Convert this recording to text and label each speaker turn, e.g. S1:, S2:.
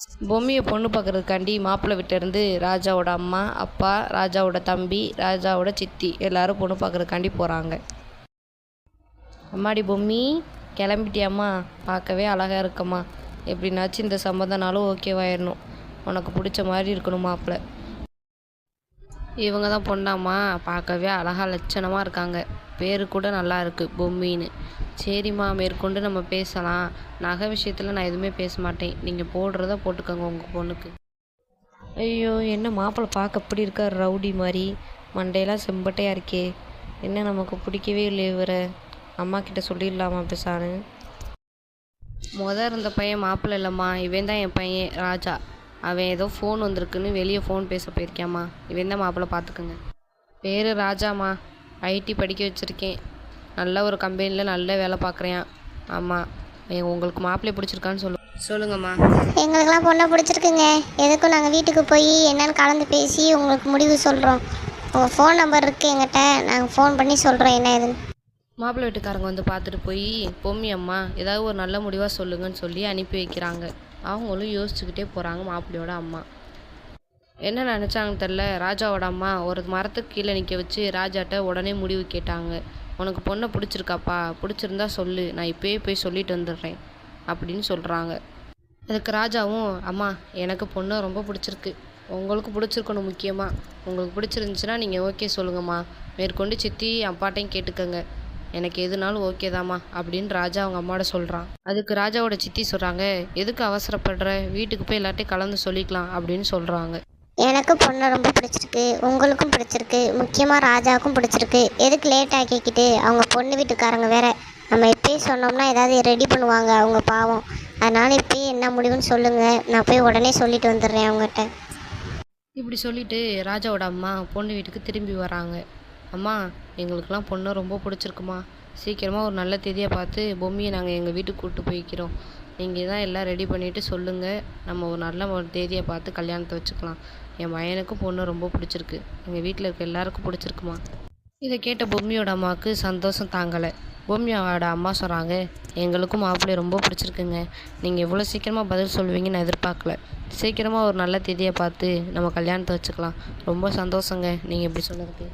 S1: பொம்மியை பொண்ணு பார்க்குறதுக்காண்டி மாப்பிள்ளை வீட்டிலேருந்து ராஜாவோட அம்மா அப்பா ராஜாவோட தம்பி ராஜாவோட சித்தி எல்லாரும் பொண்ணு பார்க்குறதுக்காண்டி போகிறாங்க அம்மாடி பொம்மி கிளம்பிட்டியாம்மா? பார்க்கவே அழகாக இருக்கம்மா. எப்படின்னாச்சும் இந்த சம்மந்தனாலும் ஓகேவாயிடணும் உனக்கு பிடிச்ச மாதிரி இருக்கணும் மாப்பிள்ளை. இவங்க தான் பொண்ணாம்மா. பார்க்கவே அழகா லட்சணமாக இருக்காங்க. பேர் கூட நல்லா இருக்கு பொம்மின்னு. சரிம்மா மேற்கொண்டு நம்ம பேசலாம். நகை விஷயத்தில் நான் எதுவுமே பேச மாட்டேன். நீங்கள் போடுறத போட்டுக்கோங்க உங்கள் பொண்ணுக்கு. ஐயோ என்ன மாப்பிள்ளை பார்க்க இப்படி இருக்கார் ரவுடி மாதிரி? மண்டையெல்லாம் செம்பட்டையாக இருக்கே. என்ன நமக்கு பிடிக்கவே இல்லை இவரை? அம்மா கிட்ட சொல்லிடலாமா பேசான்னு? முத இருந்த பையன் மாப்பிள்ளை இல்லைம்மா. இவன் தான் என் பையன் ராஜா. அவன் ஏதோ ஃபோன் வந்திருக்குன்னு வெளியே ஃபோன் பேச போயிருக்காம்மா இவன் தான் மாப்பிள்ளை பார்த்துக்குங்க பேர் ராஜாம்மா. ஐடி படிக்க வச்சுருக்கேன். நல்ல ஒரு கம்பெனியில் நல்ல வேலை பார்க்குறேன். ஆமாம் உங்களுக்கு மாப்பிள்ளை பிடிச்சிருக்கான்னு சொல்லு. சொல்லுங்கம்மா.
S2: எங்களுக்கெல்லாம் பொண்ணை பிடிச்சிருக்குங்க. எதுக்கும் நாங்கள் வீட்டுக்கு போய் என்னன்னு கலந்து பேசி உங்களுக்கு முடிவு சொல்கிறோம் உங்கள் ஃபோன் நம்பர் இருக்குது எங்கிட்ட. நாங்கள் ஃபோன் பண்ணி சொல்கிறோம் என்ன ஏதுன்னு.
S1: மாப்பிள்ளை வீட்டுக்காரங்க வந்து பார்த்துட்டு போய் பொம்மி அம்மா ஏதாவது ஒரு நல்ல முடிவாக சொல்லுங்கன்னு சொல்லி அனுப்பி வைக்கிறாங்க. அவங்களும் யோசிச்சுக்கிட்டே போகிறாங்க மாப்பிள்ளையோட அம்மா. என்ன நினச்சாங்கன்னு தெரில ராஜாவோட அம்மா ஒரு மரத்துக்கு கீழே நிற்க வச்சு ராஜாட்ட உடனே முடிவு கேட்டாங்க. உனக்கு பொண்ணை பிடிச்சிருக்காப்பா பிடிச்சிருந்தா சொல்லு நான் இப்போயே போய் சொல்லிட்டு வந்துடுறேன் அப்படின்னு சொல்கிறாங்க அதுக்கு ராஜாவும் அம்மா எனக்கு பொண்ணை ரொம்ப பிடிச்சிருக்கு. உங்களுக்கு பிடிச்சிருக்கணும் முக்கியமாக உங்களுக்கு பிடிச்சிருந்துச்சுன்னா நீங்கள் ஓகே சொல்லுங்கம்மா. மேற்கொண்டு சித்தி அப்பாட்டையும் கேட்டுக்கோங்க. எனக்கு எதுனாலும் ஓகே தாம்மா அப்படின்னு ராஜா அவங்க அம்மாவோட சொல்கிறான் அதுக்கு ராஜாவோட சித்தி சொல்கிறாங்க எதுக்கு அவசரப்படுற? வீட்டுக்கு போய் எல்லாட்டையும் கலந்து சொல்லிக்கலாம் அப்படின்னு சொல்கிறாங்க
S2: எனக்கு பொண்ணை ரொம்ப பிடிச்சிருக்கு உங்களுக்கும் பிடிச்சிருக்கு முக்கியமாக ராஜாவுக்கும் பிடிச்சிருக்கு. எதுக்கு லேட் ஆக்கிக்கிட்டு அவங்க பொண்ணு வீட்டுக்காரங்க வேற? நம்ம இப்பயே சொன்னோம்னா ஏதாவது ரெடி பண்ணுவாங்க அவங்க பாவம். அதனால் இப்பயே என்ன முடிவுன்னு சொல்லுங்கள் நான் போய் உடனே சொல்லிட்டு வந்துடுறேன் அவங்ககிட்ட.
S1: இப்படி சொல்லிட்டு ராஜாவோட அம்மா பொண்ணு வீட்டுக்கு திரும்பி வராங்க. அம்மா எங்களுக்கெல்லாம் பொண்ணை ரொம்ப பிடிச்சிருக்குமா? சீக்கிரமாக ஒரு நல்ல தேதியாக பார்த்து பொம்மியை நாங்கள் எங்கள் வீட்டுக்கு கூப்பிட்டு போய்க்கிறோம். நீங்கள் தான் எல்லாம் ரெடி பண்ணிவிட்டு சொல்லுங்கள் நம்ம ஒரு நல்ல ஒரு தேதியை பார்த்து கல்யாணத்தை வச்சுக்கலாம். என் பையனுக்கும் பொண்ணு ரொம்ப பிடிச்சிருக்கு. எங்கள் வீட்டில் இருக்க எல்லாருக்கும் பிடிச்சிருக்குமா? இதை கேட்ட பொம்மியோட அம்மாவுக்கு சந்தோஷம் தாங்கலை. பொம்மியோட அம்மா சொல்கிறாங்க எங்களுக்கும் மாப்பிள்ளை ரொம்ப பிடிச்சிருக்குங்க. நீங்கள் இவ்வளோ சீக்கிரமாக பதில் சொல்லுவீங்கன்னு நான் எதிர்பார்க்கல. சீக்கிரமாக ஒரு நல்ல தேதியை பார்த்து நம்ம கல்யாணத்தை வச்சுக்கலாம். ரொம்ப சந்தோஷங்க. நீங்கள் இப்படி சொன்னதுக்கு